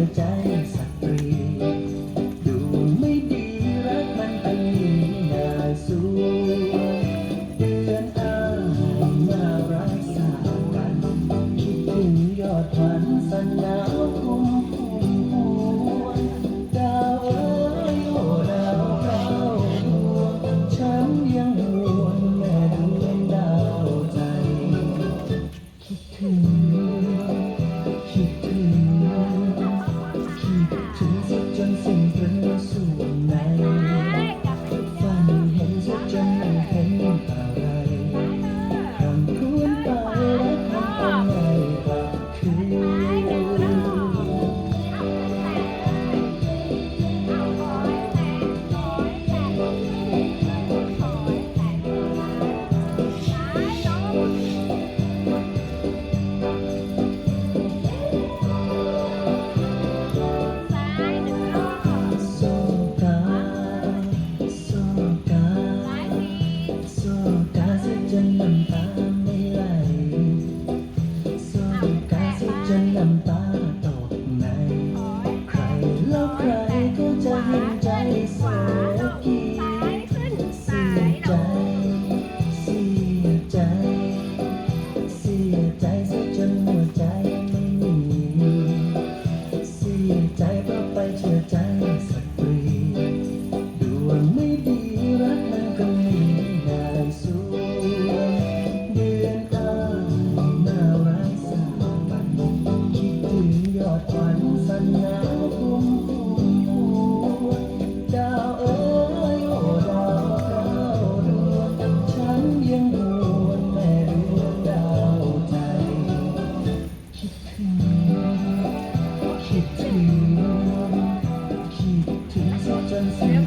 หัวใจสักตรีดูไม่ดีรักมันเป็นน่าสูเดือนอ้างน่ารักสาวันคิดถึงยอดขวันสนาวคุ้มคุ้มหดาวเอ้ยโอ้ดาวดก้าดวงฉันยังหวนแม่ดวงดาวใจคิดถึง ตกใน ใครแล้วใครก็จะเห็นใจสาว งสุ